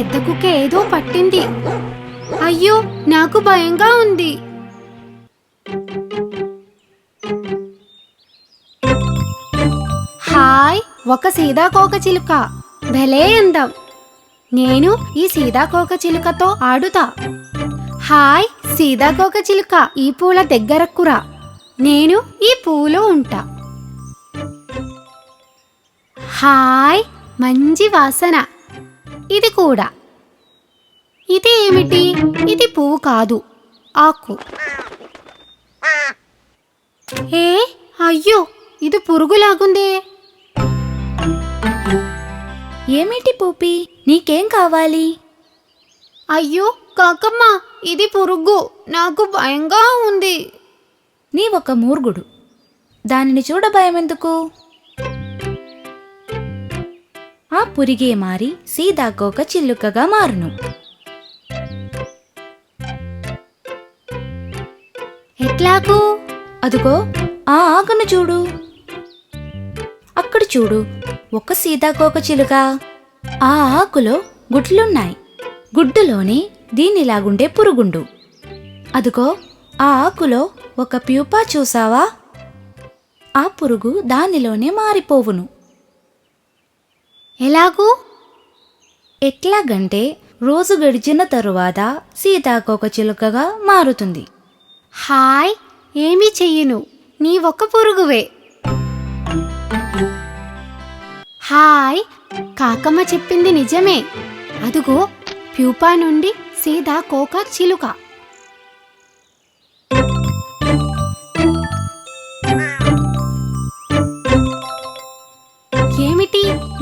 పెద్ద కుక్క ఏదో పట్టింది. అయ్యో నాకు భయంగా ఉంది. హాయ్ ఒక సీతాకోక చిలుక. భలే అందం. నేను ఈ సీతాకోక చిలుకతో ఆడుతా. హాయ్ సీతాకోక చిలుక ఈ పూల దగ్గరకురా నేను ఈ పూలో ఉంటా. హాయ్ మంచి వాసన. ఇది కూడా. ఇది ఏమిటి? ఇది పువ్వు కాదు. ఆకు. ఏ? అయ్యో! ఇది పురుగులాగుందే. ఏమిటి పూపి? నీకేం కావాలి? అయ్యో! కాకమ్మ! ఇది పురుగు. నాకు భయంగా ఉంది. నీ ఒక మూర్గుడు. దానిని చూడ భయమెందుకు ఆ పురిగే మారి సీదాకోక చిల్లుకగా మారును. ఎట్లాకు? అదుగో ఆ ఆకును చూడు. అక్కడ చూడు ఒక సీతాకోక చిలుక. ఆ ఆకులో గుడ్లున్నాయి. గుడ్డులోనే దీనిలాగుండే పురుగుండు. అదుగో ఆ ఆకులో ఒక ప్యూపా చూసావా? ఆ పురుగు దానిలోనే మారిపోవును. ఎలాగూ? ఎట్లాగంటే రోజు గడిచిన తరువాత సీతాకోక చిలుకగా మారుతుంది. హాయ్ ఏమీ చెయ్యను. నీ ఒక్క పురుగువే. హాయ్ కాకమ్మ చెప్పింది నిజమే. అదుగో ప్యూపా నుండి సీదా కోక చిలుక.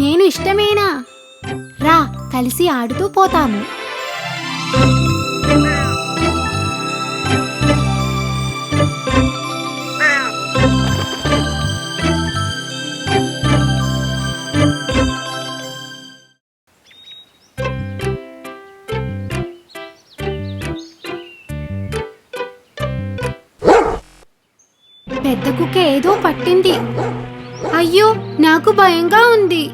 నేను ఇష్టమేనా? రా కలిసి ఆడుతూ పోతాము పెద్ద కుక్క ఏదో పట్టింది. అయ్యో నాకు భయంగా ఉంది.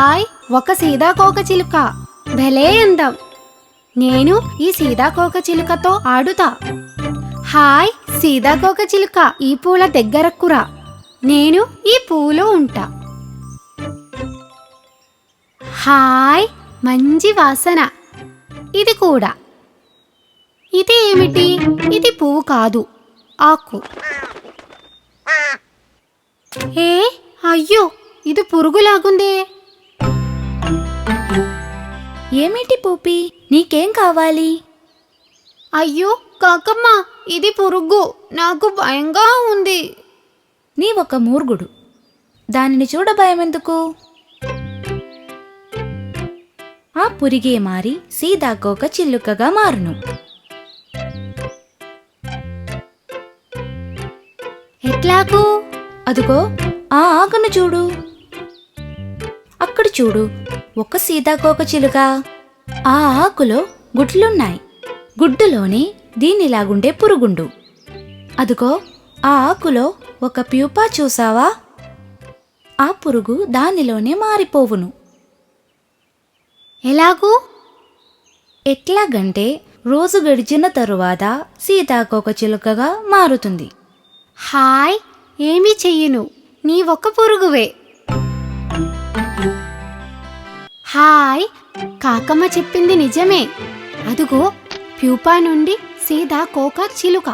హాయ్ ఒక సీతాకోక చిలుక. భలే అందం. నేను ఈ సీతాకోక చిలుకతో ఆడుతా. హాయ్ సీతాకోక చిలుక ఈ పూల దగ్గరకురా నేను ఈ పూలో ఉంటా. హాయ్ మంచి వాసన. ఇది కూడా. ఇది ఏమిటి? ఇది పువ్వు కాదు. ఆకు. ఏ అయ్యో ఇది పురుగులాగుందే. ఏమిటి పూపి? నీకేం కావాలి? అయ్యో కాకమ్మ ఇది పురుగు. నాకు భయంగా ఉంది. నీ ఒక మూర్గుడు. దానిని చూడ భయమెందుకు? ఆ పురిగే మారి సీదాకోక చిల్లుకగా మారును. ఎట్లాగూ అదుగో ఆ ఆకును చూడు. అక్కడ చూడు. ఒక సీతాకోక చిలుక. ఆ ఆకులో గుడ్లున్నాయి. గుడ్డులోనే దీనిలాగుండే పురుగుండు. అదుగో ఆ ఆకులో ఒక ప్యూపా చూసావా? ఆ పురుగు దానిలోనే మారిపోవును. ఎలాగూ? ఎట్లాగంటే రోజు గడిచిన తరువాత సీతాకోక చిలుకగా మారుతుంది. హాయ్ ఏమీ చెయ్యను. నీ ఒక్క పురుగువే. హాయ్ కాకమ్మ చెప్పింది నిజమే. అదుగో ప్యూపా నుండి సీదా కోక చిలుక.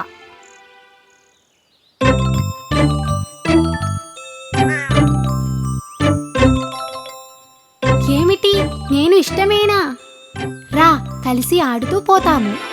ఏమిటి నేను ఇష్టమేనా? రా కలిసి ఆడుతూ పోతాము.